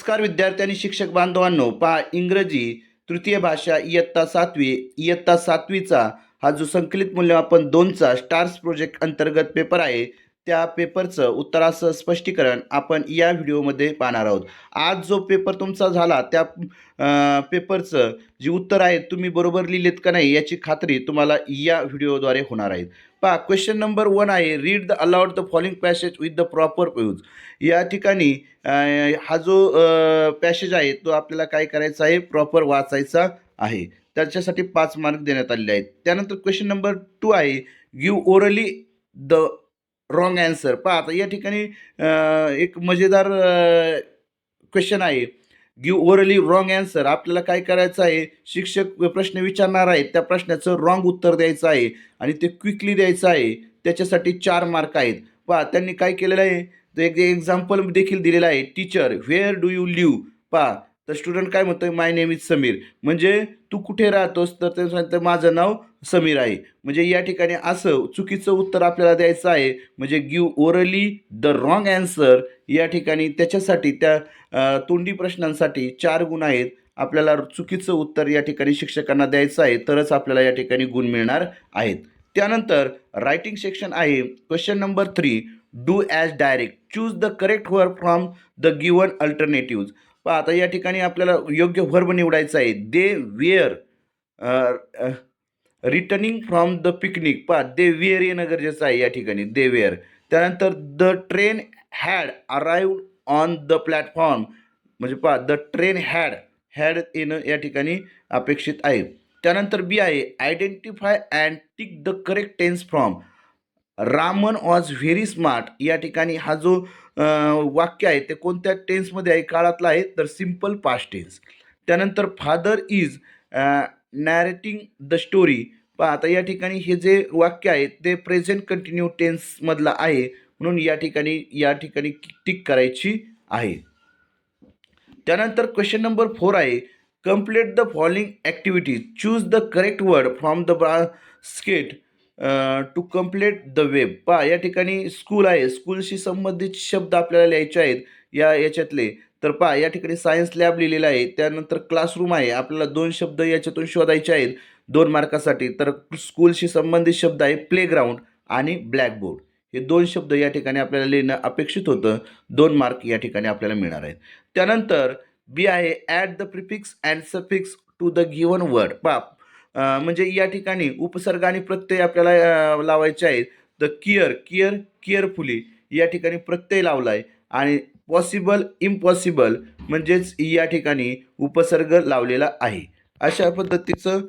नमस्कार विद्यार्थी आणि शिक्षक बांधवांनो पहा इंग्रजी तृतीय भाषा इयत्ता सातवी इयत्ता सातवीचा हा जो संकलित मूल्यमापन दोनचा स्टार्स प्रोजेक्ट अंतर्गत पेपर आहे त्या पेपरचं उत्तरासह स्पष्टीकरण आपण या व्हिडिओमध्ये पाहणार आहोत. आज जो पेपर तुमचा झाला त्या पेपरचं जी उत्तर आहेत तुम्ही बरोबर लिहिलेत का नाही याची खात्री तुम्हाला या व्हिडिओद्वारे होणार आहे. पहा क्वेश्चन नंबर वन आहे read the aloud the following passage with the proper use या ठिकाणी हा जो पॅसेज आहे तो आपल्याला काय करायचा आहे प्रॉपर वाचायचा आहे. त्याच्यासाठी पाच मार्क देण्यात आलेले आहेत. त्यानंतर क्वेश्चन नंबर टू आहे give orally the wrong answer पहा आता या ठिकाणी एक मजेदार क्वेश्चन आहे. गिव ओरली रॉंग ॲन्सर आपल्याला काय करायचं आहे? शिक्षक प्रश्न विचारणार आहेत. त्या प्रश्नाचं रॉंग उत्तर द्यायचं आहे. आणि ते क्विकली द्यायचं आहे. त्याच्यासाठी चार मार्क आहेत. पहा त्यांनी काय केलेलं आहे? तर एक एक्झाम्पल देखील दिलेलं आहे. Teacher where do you live पहा तर स्टुडंट काय म्हणतोय? माय नेम इज समीर म्हणजे तू कुठे राहतोस? तर ते सांगतं माझं नाव समीर आहे. म्हणजे या ठिकाणी असं चुकीचं उत्तर आपल्याला द्यायचं आहे. म्हणजे give orally the wrong answer या ठिकाणी त्याच्यासाठी त्या तोंडी प्रश्नांसाठी चार गुण आहेत. आपल्याला चुकीचं उत्तर या ठिकाणी शिक्षकांना द्यायचं आहे. तरच आपल्याला या ठिकाणी गुण मिळणार आहेत. त्यानंतर रायटिंग सेक्शन आहे. Question number three do as directed choose the correct verb from the given alternatives पहा आता या ठिकाणी आपल्याला योग्य वर्ब निवडायचा आहे. They were returning from the picnic पहा दे वेअर येणं गरजेचं आहे या ठिकाणी. दे वेअर त्यानंतर the train had arrived on the platform म्हणजे पहा द ट्रेन हॅड हॅड येणं या ठिकाणी अपेक्षित आहे. त्यानंतर बी आहे identify and tick the correct tense from Raman was very smart या ठिकाणी हा जो वाक्य आहे ते कोणत्या टेन्समध्ये आहे काळातला आहे तर सिंपल पास्ट टेन्स त्यानंतर father is narrating the story पहा आता या ठिकाणी हे जे वाक्य आहे ते प्रेझेंट कंटिन्यू टेन्समधलं आहे म्हणून या ठिकाणी या ठिकाणी टिक करायची आहे. त्यानंतर क्वेश्चन नंबर फोर आहे complete the following activities choose the correct word from the skate to complete the web पा या ठिकाणी स्कूल आहे. स्कूलशी संबंधित शब्द आपल्याला लिहायचे आहेत या याच्यातले. तर पहा या ठिकाणी सायन्स लॅब लिहिलेला आहे. त्यानंतर क्लासरूम आहे. आपल्याला दोन शब्द याच्यातून शोधायचे आहेत दोन मार्कासाठी. तर स्कूलशी संबंधित शब्द आहे प्लेग्राऊंड आणि ब्लॅकबोर्ड हे दोन शब्द या ठिकाणी आपल्याला लिहिणं अपेक्षित होतं. दोन मार्क या ठिकाणी आपल्याला मिळणार आहेत. त्यानंतर बी आहे at the prefix and suffix to the given word पा म्हणजे या ठिकाणी उपसर्ग आणि प्रत्यय आपल्याला लावायचे आहेत. द किअर किअर केअरफुली या ठिकाणी प्रत्यय लावला आहे आणि पॉसिबल इम्पॉसिबल म्हणजेच या ठिकाणी उपसर्ग लावलेला आहे. अशा पद्धतीचं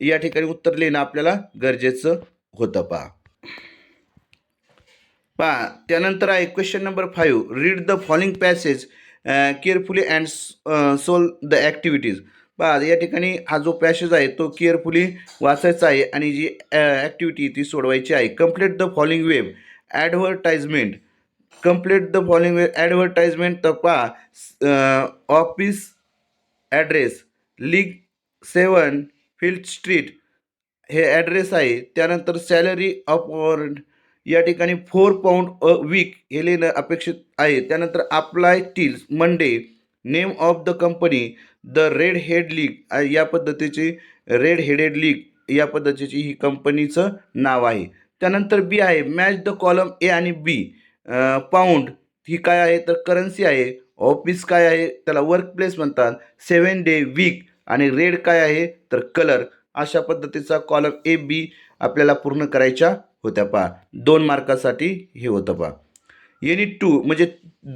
या ठिकाणी उत्तर लिहिणं आपल्याला गरजेचं होतं पहा. पहा त्यानंतर आहे question number five read the following passage carefully and solve the activities पहा या ठिकाणी हा जो पॅसेज आहे तो केअरफुली वाचायचा आहे आणि जी ॲक्टिव्हिटी ती सोडवायची आहे. Complete the following web advertisement complete the following web advertisement तर पहा office address league seven field street हे ॲड्रेस आहे. त्यानंतर सॅलरी ऑफ या ठिकाणी फोर पाऊंड अ वीक हे लिहिणं अपेक्षित आहे. त्यानंतर apply tills Monday name of the company the red head league या पद्धतीची रेड हेडेड लीग या पद्धतीची ही कंपनीचं नाव आहे. त्यानंतर बी आहे मॅच द कॉलम ए आणि बी. पाऊंड ही काय आहे? तर करन्सी आहे. ऑफिस काय आहे? त्याला वर्क प्लेस म्हणतात. Seven day week. आणि रेड काय आहे? तर कलर. अशा पद्धतीचा कॉलम ए बी आपल्याला पूर्ण करायच्या होत्या पहा. दोन मार्कासाठी हे होतं पहा. एनी टू म्हणजे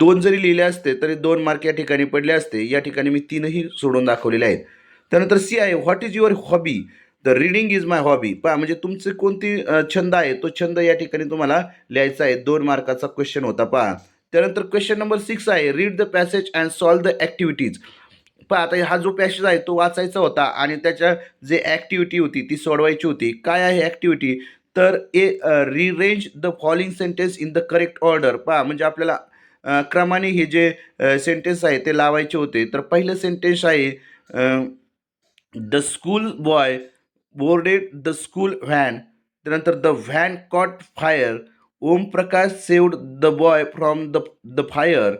दोन जरी लिहिले असते तरी दोन मार्क या ठिकाणी पडले असते. या ठिकाणी मी तीनही सोडून दाखवलेले आहेत. त्यानंतर सी आहे what is your hobby the reading is my hobby पहा म्हणजे तुमचे कोणती छंद आहे तो छंद या ठिकाणी तुम्हाला लिहायचा आहे. दोन मार्काचा क्वेश्चन होता पहा. त्यानंतर क्वेश्चन नंबर सिक्स आहे read the passage and solve the activities पहा आता हा जो पॅसेज आहे तो वाचायचा होता आणि त्याच्या जे ॲक्टिव्हिटी होती ती सोडवायची होती. काय आहे ॲक्टिव्हिटी तर A rearrange the following sentence in the correct order पहा म्हणजे आपल्याला क्रमाने हे जे सेंटेन्स आहे ते लावायचे होते. तर पहिलं सेंटेन्स आहे the school boy boarded the school van त्यानंतर the van caught fire Om Prakash saved the boy from the the fire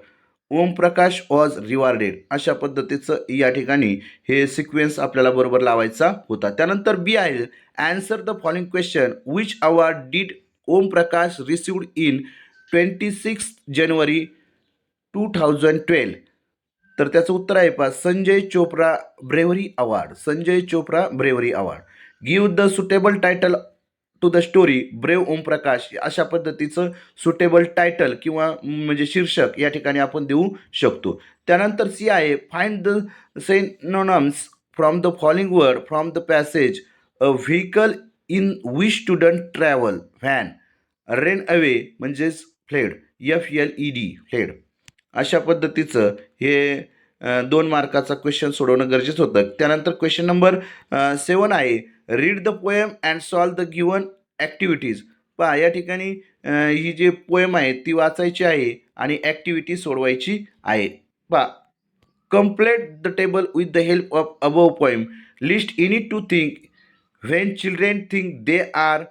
Omprakash was rewarded अशा पद्धतीचं या ठिकाणी हे सिक्वेन्स आपल्याला बरोबर लावायचा होता. त्यानंतर बी आहे answer the following question which award did Omprakash received in twenty six January two thousand twelve तर त्याचं उत्तर आहे पा Sanjay Chopra bravery award Sanjay Chopra bravery award. Give the suitable title to the story brave Omprakash अशा पद्धतीचं suitable title किंवा म्हणजे शीर्षक या ठिकाणी आपण देऊ शकतो. त्यानंतर सी आहे find the synonyms from the falling word from the passage a vehicle in we student travel van ran away म्हणजेच fled F L E D fled अशा पद्धतीचं हे दोन मार्काचा क्वेश्चन सोडवणं गरजेचं होतं. त्यानंतर क्वेश्चन नंबर सेवन आहे. Read the poem and solve the given activities पहा या ठिकाणी ही जी पोएम आहे ती वाचायची आहे आणि ॲक्टिव्हिटी सोडवायची आहे. पहा complete the table with the help of above poem list any two think when children think they are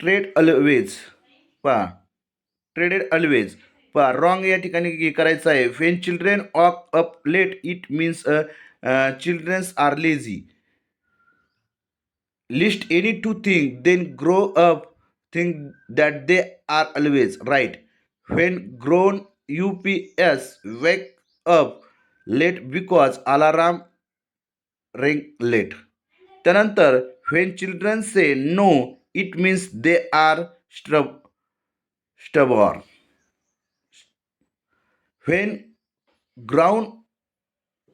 trade always पहा ट्रेडेड अलवेज पहा रॉंग या ठिकाणी हे करायचं आहे. When children woke up late it means childrens are lazy list any two think then grow up think that they are always right when grown U P S wake up late because alarm ring late त्यानंतर when children say no it means they are stub stubborn when ground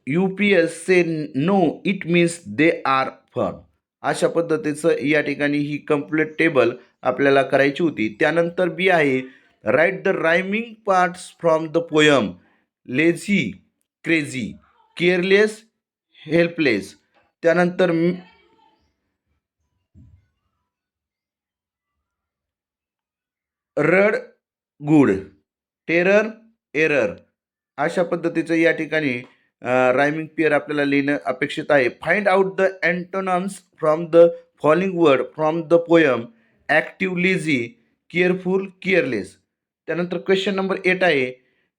U P S say no it means they are firm अशा पद्धतीचं या ठिकाणी ही complete table आपल्याला करायची होती. त्यानंतर B आहे write the rhyming parts from the poem lazy crazy careless helpless त्यानंतर रड गुड टेरर एरर. अशा पद्धतीचं या ठिकाणी रायमिंग पेअर आपल्याला लिहिणं अपेक्षित आहे. Find out the antonyms from the falling word from the poem active lazy careful careless त्यानंतर क्वेश्चन नंबर एट आहे.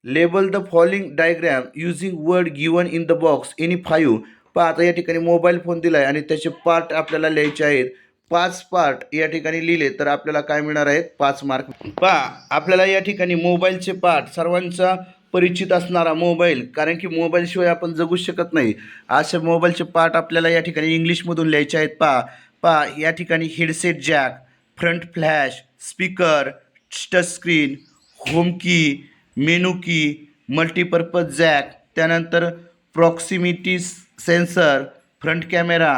Label the falling diagram using word given in the box any five पहा आता या ठिकाणी मोबाईल फोन दिला आहे आणि त्याचे पार्ट आपल्याला लिहायचे आहेत. पाच पार्ट या ठिकाणी लिहिले तर आपल्याला काय मिळणार आहेत? पाच मार्क पहा आपल्याला या ठिकाणी मोबाईलचे पार्ट सर्वांचा परिचित असणारा मोबाईल कारण की मोबाईलशिवाय आपण जगू शकत नाही. असे मोबाईलचे पार्ट आपल्याला या ठिकाणी इंग्लिशमधून लिहायचे आहेत. पहा पहा या ठिकाणी headset jack front flash speaker touch screen home key menu key multipurpose jack त्यानंतर proximity sensor front camera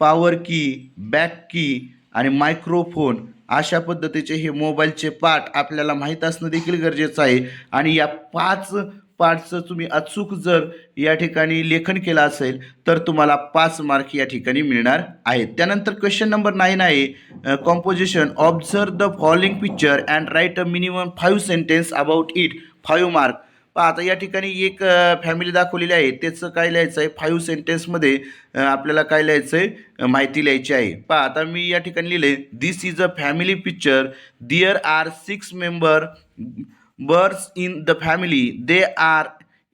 power key back key आणि मायक्रोफोन अशा पद्धतीचे हे मोबाईलचे पार्ट आपल्याला माहीत असणं देखील गरजेचं आहे. आणि या पाच पार्टचं तुम्ही अचूक जर या ठिकाणी लेखन केलं असेल तर तुम्हाला पाच मार्क या ठिकाणी मिळणार आहेत. त्यानंतर क्वेश्चन नंबर नाईन आहे composition observe the following picture and write a minimum five sentence about it five mark पहा आता या ठिकाणी एक फॅमिली दाखवलेली आहे. त्याचं काय लिहायचं आहे? फाईव्ह सेंटेन्समध्ये आपल्याला काय लिहायचं आहे? माहिती लिहायची आहे. पहा आता मी या ठिकाणी लिहिले. This is a family picture there are six member birds in the family they are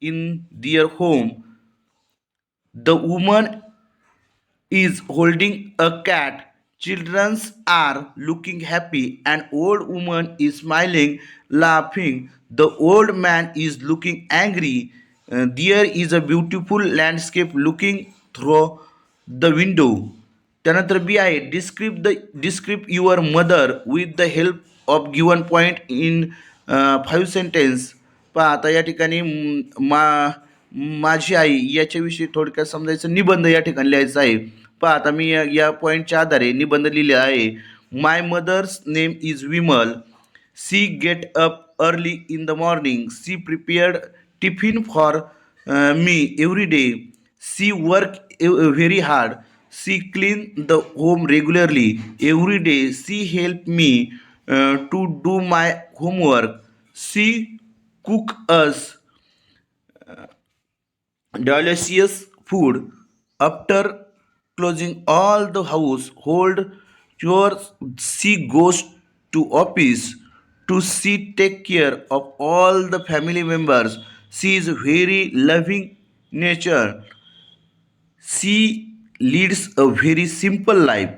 in their home the woman is holding a cat childrens are looking happy and old woman is smiling laughing the old man is looking angry there is a beautiful landscape looking through the window त्यानंतर B आहे descript the descript your mother with the help of given point in five sentence पहा आता या ठिकाणी मा माझी आई याच्याविषयी थोडक्यात समजायचं निबंध या ठिकाणी लिहायचा आहे. पहा आता मी या- या आधारे निबंध लिहिले आहे. My mother's name is Vimal she get up early in the morning she prepared tiffin for me every day she work very hard she clean the home regularly every day she help me to do my homework she cook us delicious food. After closing all the hold your she goes to office to she take care of all the family members she is very loving nature she leads a very simple life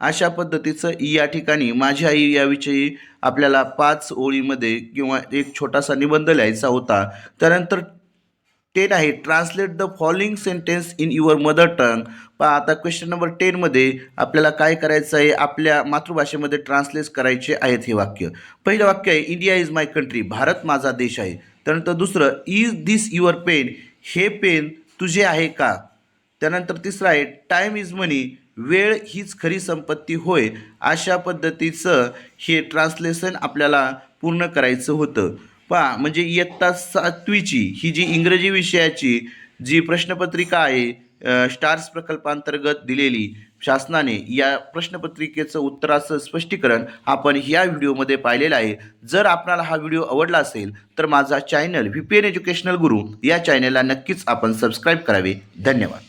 अशा पद्धतीचं या ठिकाणी माझी आई याविषयी आपल्याला पाच ओळीमध्ये किंवा एक छोटासा निबंध लिहायचा होता. त्यानंतर टेन आहे. Translate the following sentence in your mother tongue पहा आता क्वेश्चन नंबर टेनमध्ये आपल्याला काय करायचं आहे? आपल्या मातृभाषेमध्ये ट्रान्सलेट करायचे आहेत हे वाक्य. पहिलं वाक्य आहे India is my country Bharat माझा देश आहे. त्यानंतर दुसरं इज दिस युअर पेन हे पेन तुझे आहे का? त्यानंतर तिसरं आहे टाईम इज मनी वेळ हीच खरी संपत्ती होय. अशा पद्धतीचं हे ट्रान्सलेशन आपल्याला पूर्ण करायचं होतं. पहा म्हणजे इयत्ता सातवीची ही जी इंग्रजी विषयाची जी प्रश्नपत्रिका आहे स्टार्स प्रकल्पांतर्गत दिलेली शासनाने या प्रश्नपत्रिकेचं उत्तराचं स्पष्टीकरण आपण ह्या व्हिडिओमध्ये पाहिलेलं आहे. जर आपणाला हा व्हिडिओ आवडला असेल तर माझा channel V P N educational guru या चॅनलला नक्कीच आपण सबस्क्राईब करावे. धन्यवाद.